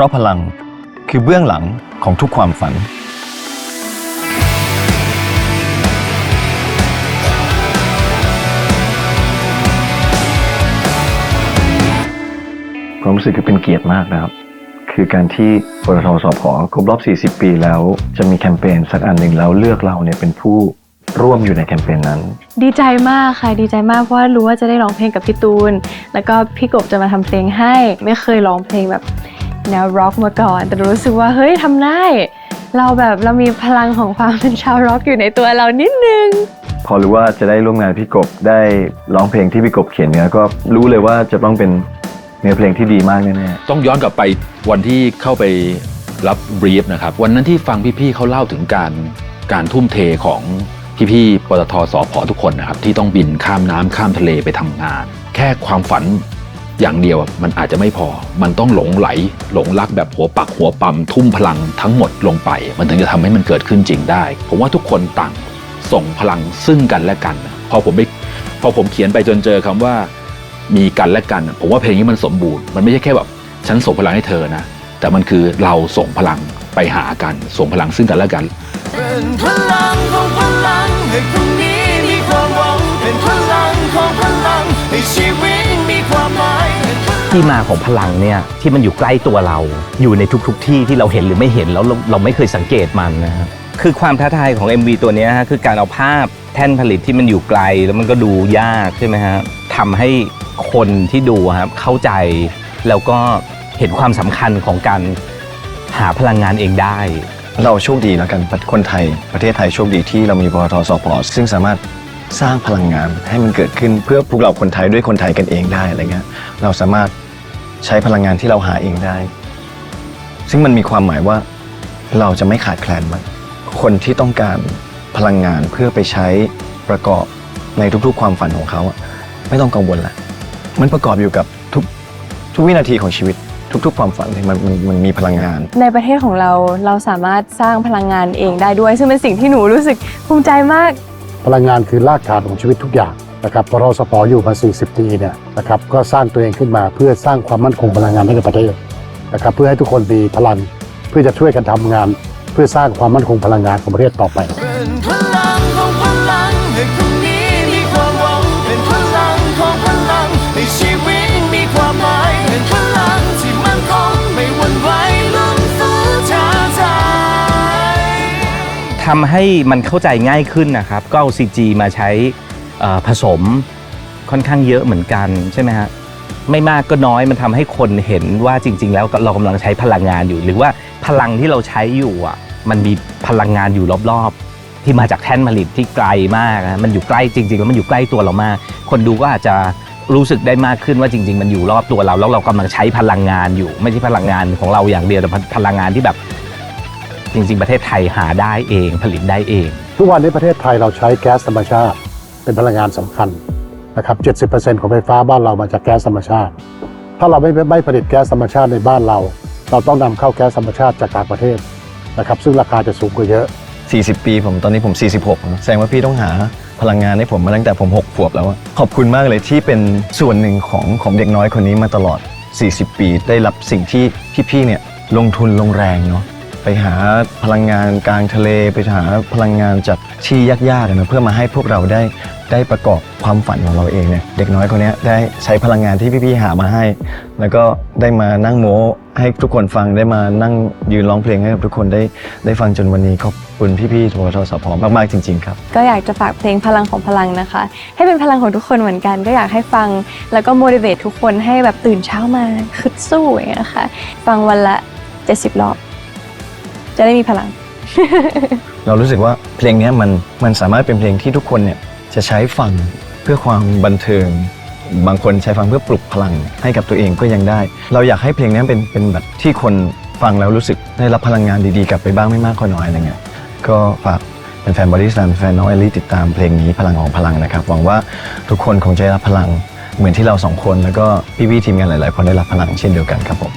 ราะพลังคือเบื้องหลังของทุกความฝัน ความรู้สึกคือเป็นเกียรติมากนะครับ คือการที่ปตทสพครบรอบ 40 ปีแล้ว จะมีแคมเปญสักอันหนึ่งแล้วเลือกเราเนี่ยเป็นผู้ร่วมอยู่ในแคมเปญนั้น ดีใจมากค่ะ ดีใจมากเพราะว่ารู้ว่าจะได้ร้องเพลงกับพี่ตูน แล้วก็พี่กบจะมาทำเพลงให้ ไม่เคยร้องเพลงแบบ แนวร็อกมาก่อน แต่รู้สึกว่าเฮ้ยทำได้ เราแบบเรามีพลังของความเป็นชาวร็อกอยู่ในตัวเรานิดนึง พอรู้ว่าจะได้ร่วมงานพี่กบได้ร้องเพลงที่พี่กบเขียนเนื้อก็รู้เลยว่าจะต้องเป็นเนื้อเพลงที่ดีมากแน่ต้องย้อนกลับไปวันที่เข้าไปรับบรีฟนะครับ วันนั้นที่ฟังพี่ๆเขาเล่าถึงการการทุ่มเทของพี่ๆปตทสพทุกคนนะครับ ที่ต้องบินข้ามน้ำข้ามทะเลไปทำงาน แค่ความฝัน อย่างเดียวมันอาจจะไม่พอ มันต้องหลงไหล หลงรักแบบหัวปักหัวปั๊มทุ่มพลังทั้งหมดลงไป มันถึงจะทำให้มันเกิดขึ้นจริงได้ ผมว่าทุกคนต่างส่งพลังซึ่งกันและกัน พอผมไปพอผมเขียนไปจนเจอคำว่ามีกันและกัน ผมว่าเพลงนี้มันสมบูรณ์ มันไม่ใช่แค่แบบฉันส่งพลังให้เธอนะ แต่มันคือเราส่งพลังไปหากัน ส่งพลังซึ่งกันและกันเป็นพลังของพลังให้พรุ่ง ที่มาของพลังเนี่ยที่มันอยู่ใกล้ตัวเรา อยู่ในทุกๆทที่ที่เราเห็นหรือไม่เห็นแล้วเราเราไม่เคยสังเกตมันนะครับคือความท้าทายของ MV ตัวเนี้ยฮะคือการเอาภาพแท่นผลิตที่มันอยู่ไกล แล้วมันก็ดูยากใช่ไหมฮะทำให้คนที่ดูอะครับเข้าใจแล้วก็เห็นความสำคัญของการหาพลังงานเองได้ๆเราโชคดีแล้วกันคนไทยประเทศไทยโชคดีที่เรามีปตทสพซึ่งสามารถ สร้างพลังงานให้มันเกิดขึ้นเพื่อพวกเราคนไทยด้วยคนไทยกันเองได้อะไรเงี้ยเราสามารถใช้พลังงานที่เราหาเองได้ ซึ่งมันมีความหมายว่าเราจะไม่ขาดแคลนมันคนที่ต้องการพลังงานเพื่อไปใช้ประกอบในทุกๆ ความฝันของเขาไม่ต้องกังวลละมันประกอบอยู่กับทุกทุกวินาทีของชีวิตทุกๆ ความฝันมันมันมันมีพลังงาน ในประเทศของเราเราสามารถสร้างพลังงานเองได้ด้วย ซึ่งเป็นสิ่งที่หนูรู้สึกภูมิใจมาก พลังงานคือรากฐานของชีวิตทุกอย่างนะครับพอเราสปออยู่มา 40 ปีเนี่ยนะครับก็สร้างตัวเองขึ้นมาเพื่อสร้างความมั่นคงพลังงานให้กับประเทศนะครับเพื่อให้ทุกคนมีพลังเพื่อจะช่วยกันทำงาน เพื่อสร้างความมั่นคงพลังงานของประเทศต่อไป ทำให้มันเข้าใจง่ายขึ้นนะครับ ก็เอา CG มาใช้ผสมค่อนข้างเยอะเหมือนกันใช่ไหมฮะไม่มากก็น้อยมันทำให้คนเห็นว่าจริง ๆ แล้วเรากำลังใช้พลังงานอยู่ หรือว่าพลังที่เราใช้อยู่อะมันมีพลังงานอยู่รอบๆ ที่มาจากแท่นผลิตที่ไกลมากนะมันอยู่ใกล้จริงๆแล้วมันอยู่ใกล้ตัวเรามาก คนดูก็อาจจะรู้สึกได้มากขึ้นว่าจริง ๆ มันอยู่รอบตัวเรา แล้วเรากำลังใช้พลังงานอยู่ ไม่ใช่พลังงานของเราอย่างเดียวแต่พลังงานที่แบบ จริง ๆ ประเทศไทยหาได้เองผลิตได้เอง ทุกวันนี้ประเทศไทยเราใช้แก๊สธรรมชาติ เป็นพลังงานสำคัญนะครับ 70%ของไฟฟ้าบ้านเรามาจากแก๊สธรรมชาติ ถ้าเราไม่ไม่ผลิตแก๊สธรรมชาติในบ้านเรา เราต้องนำเข้าแก๊สธรรมชาติจากต่างประเทศนะครับ ซึ่งราคาจะสูงกว่าเยอะ 40 ปีผมตอนนี้ผม 46นะแสดงว่าพี่ต้องหาพลังงานให้ผมมาตั้งแต่ผม 6 ขวบแล้วอะขอบคุณมากเลยที่เป็นส่วนหนึ่งของของเด็กน้อยคนนี้มาตลอด 40 ปีได้รับสิ่งที่พี่ๆเนี่ยลงทุนลงแรงเนาะ ไปหาพลังงานกลางทะเล ไปหาพลังงานจากที่ยากๆนะเพื่อมาให้พวกเราได้ได้ประกอบความฝันของเราเองเนี่ยเด็กน้อยคนนี้ได้ใช้พลังงานที่พี่ๆหามาให้ แล้วก็ได้มานั่งโม้ให้ทุกคนฟังได้มานั่งยืนร้องเพลงให้กับทุกคนได้ได้ฟังจนวันนี้ขอบคุณพี่ๆทรทสพมากๆจริงๆครับก็อยากจะฝากเพลงพลังของพลังนะคะ ให้เป็นพลังของทุกคนเหมือนกัน ก็อยากให้ฟังแล้วก็ motivate ทุกคนให้แบบตื่นเช้ามาคึดสู้อย่างเงี้ยค่ะฟังวันละ 70 รอบ จะได้มีพลัง เรารู้สึกว่าเพลงนี้มันมันสามารถเป็นเพลงที่ทุกคนเนี่ยจะใช้ฟังเพื่อความบันเทิง บางคนใช้ฟังเพื่อปลุกพลังให้กับตัวเองก็ยังได้ เราอยากให้เพลงนี้เป็นเป็นแบบที่คนฟังแล้วรู้สึกได้รับพลังงานดีๆกลับไปบ้างไม่มากก็น้อยอะไรเงี้ยก็ฝากเป็นแฟนบอดี้สแลมแฟนน้องเอลลี่ติดตามเพลงนี้พลังของพลังนะครับหวังว่าทุกคนคงจะได้รับพลังเหมือนที่เราสองคนแล้วก็พี่ๆทีมงานหลายๆคนได้รับพลังเช่นเดียวกันครับผม